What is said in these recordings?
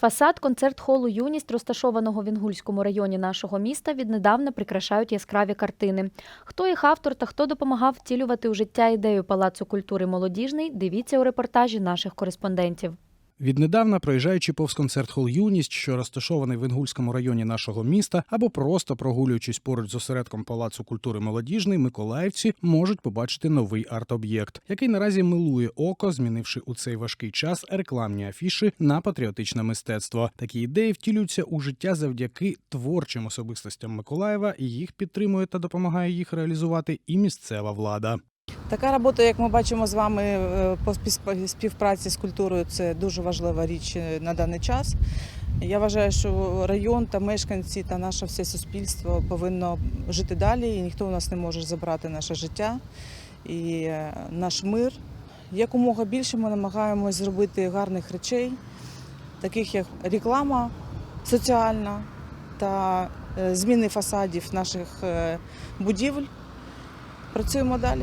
Фасад концерт-холу Юність, розташованого в Інгульському районі нашого міста, віднедавна прикрашають яскраві картини. Хто їх автор та хто допомагав втілювати у життя ідею Палацу культури молодіжний, дивіться у репортажі наших кореспондентів. Віднедавна, проїжджаючи повз концерт-хол Юність, що розташований в Інгульському районі нашого міста, або просто прогулюючись поруч з осередком Палацу культури молодіжний, миколаївці можуть побачити новий арт-об'єкт, який наразі милує око, змінивши у цей важкий час рекламні афіши на патріотичне мистецтво. Такі ідеї втілюються у життя завдяки творчим особистостям Миколаєва, і їх підтримує та допомагає їх реалізувати і місцева влада. Така робота, як ми бачимо з вами е, по співпраці з культурою, це дуже важлива річ е, на даний час. Я вважаю, що район та мешканці та наше все суспільство повинно жити далі, і ніхто у нас не може забрати наше життя і е, наш мир. Якомога більше ми намагаємось зробити гарних речей, таких як реклама соціальна та зміни фасадів наших будівель. Працюємо далі.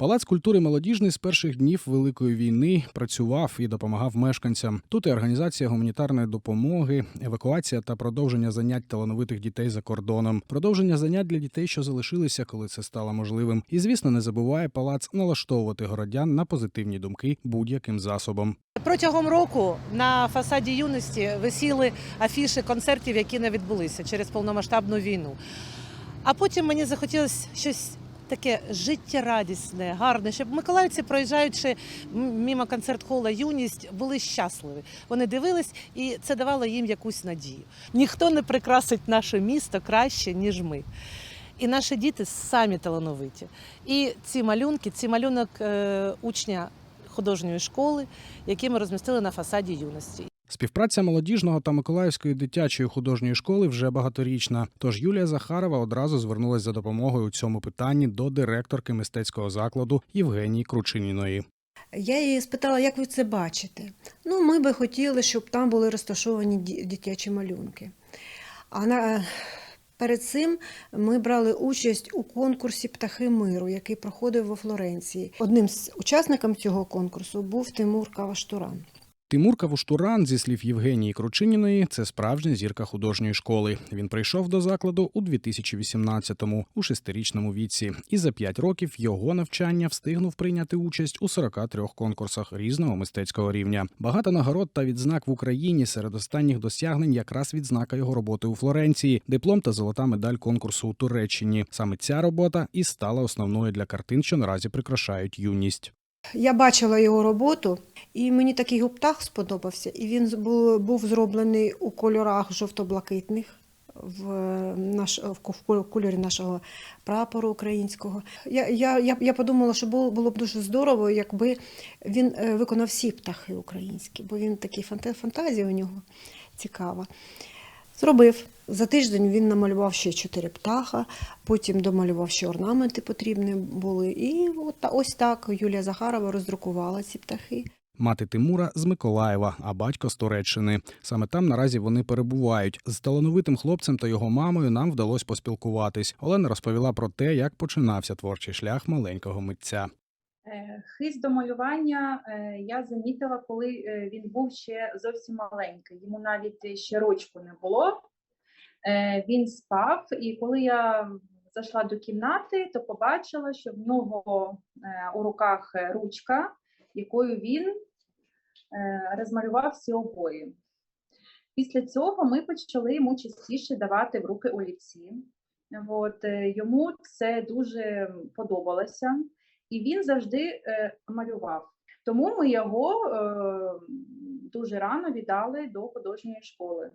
Палац культури молодіжний з перших днів Великої війни працював і допомагав мешканцям. Тут і організація гуманітарної допомоги, евакуація та продовження занять талановитих дітей за кордоном, продовження занять для дітей, що залишилися, коли це стало можливим. І звісно, не забуває палац налаштовувати городян на позитивні думки будь-яким засобом. Протягом року на фасаді юності висіли афіши концертів, які не відбулися через повномасштабну війну. А потім мені захотілося щось таке життєрадісне, гарне, щоб миколаївці, проїжджаючи м- мимо концерт-хола юність, були щасливі. Вони дивились, і це давало їм якусь надію. Ніхто не прикрасить наше місто краще, ніж ми. І наші діти самі талановиті. І ці малюнки, ці малюнок е, учня художньої школи, які ми розмістили на фасаді юності. Співпраця молодіжного та Миколаївської дитячої художньої школи вже багаторічна. Тож Юлія Захарова одразу звернулася за допомогою у цьому питанні до директорки мистецького закладу Євгенії Кручиніної. Я її спитала, як ви це бачите. Ну, ми би хотіли, щоб там були розташовані дитячі малюнки. А на, перед цим ми брали участь у конкурсі Птахи миру, який проходив во Флоренції. Одним з учасників цього конкурсу був Тимур Каваштуран. Тимур Кавуштуран, зі слів Євгенії Кручиніної, це справжня зірка художньої школи. Він прийшов до закладу у 2018-му, у шестирічному віці, і за п'ять років його навчання встигнув прийняти участь у 43 конкурсах різного мистецького рівня. Багато нагород та відзнак в Україні серед останніх досягнень якраз відзнака його роботи у Флоренції, диплом та золота медаль конкурсу у Туреччині. Саме ця робота і стала основною для картин, що наразі прикрашають юність. Я бачила його роботу, і мені такий птах сподобався. І він був, зроблений у кольорах жовто-блакитних. В, наш, в ко- в ко- кольорі нашого прапору українського. Я, я, я, я подумала, що було, було б дуже здорово, якби він е, виконав всі птахи українські, бо він такий фантазія у нього цікава. Зробив. За тиждень він намалював ще чотири птаха, потім домалював ще орнаменти потрібні були. І от, ось так Юлія Захарова роздрукувала ці птахи. Мати Тимура з Миколаєва, а батько з Туреччини. Саме там наразі вони перебувають. З талановитим хлопцем та його мамою нам вдалося поспілкуватись. Олена розповіла про те, як починався творчий шлях маленького митця. Е, Хист до малювання е, я замітила, коли е, він був ще зовсім маленький. Йому навіть ще рочку не було. Він спав, і коли я зайшла до кімнати, то побачила, що в нього у руках ручка, якою він розмалював всі обої. Після цього ми почали йому частіше давати в руки олівці. От, йому це дуже подобалося і він завжди е, малював. Тому ми його е, дуже рано віддали до художньої школи.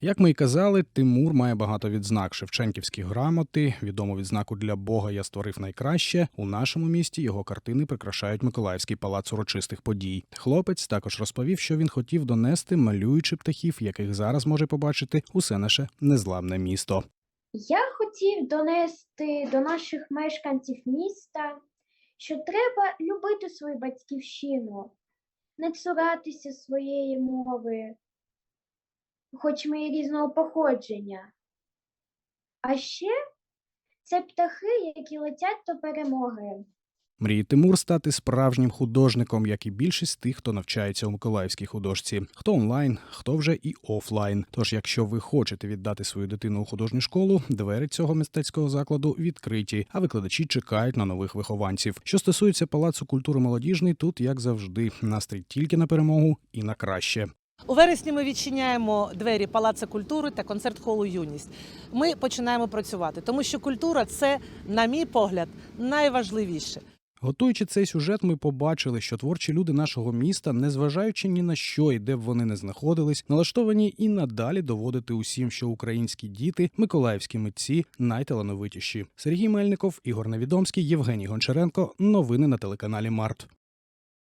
Як ми й казали, Тимур має багато відзнак Шевченківські грамоти, відому відзнаку для Бога я створив найкраще. У нашому місті його картини прикрашають Миколаївський палац урочистих подій. Хлопець також розповів, що він хотів донести, малюючи птахів, яких зараз може побачити усе наше незламне місто. Я хотів донести до наших мешканців міста, що треба любити свою батьківщину, не цуратися своєї мови, хоч ми і різного походження. А ще це птахи, які летять до перемоги. Мріє Тимур стати справжнім художником, як і більшість тих, хто навчається у Миколаївській художці. Хто онлайн, хто вже і офлайн. Тож, якщо ви хочете віддати свою дитину у художню школу, двері цього мистецького закладу відкриті, а викладачі чекають на нових вихованців. Що стосується палацу культури молодіжний, тут як завжди, настрій тільки на перемогу і на краще. У вересні ми відчиняємо двері Палацу культури та концерт-холу Юність. Ми починаємо працювати, тому що культура це, на мій погляд, найважливіше. Готуючи цей сюжет, ми побачили, що творчі люди нашого міста, незважаючи ні на що і де б вони не знаходились, налаштовані і надалі доводити усім, що українські діти, миколаївські митці найталановитіші. Сергій Мельников, Ігор Невідомський, Євгеній Гончаренко. Новини на телеканалі Март.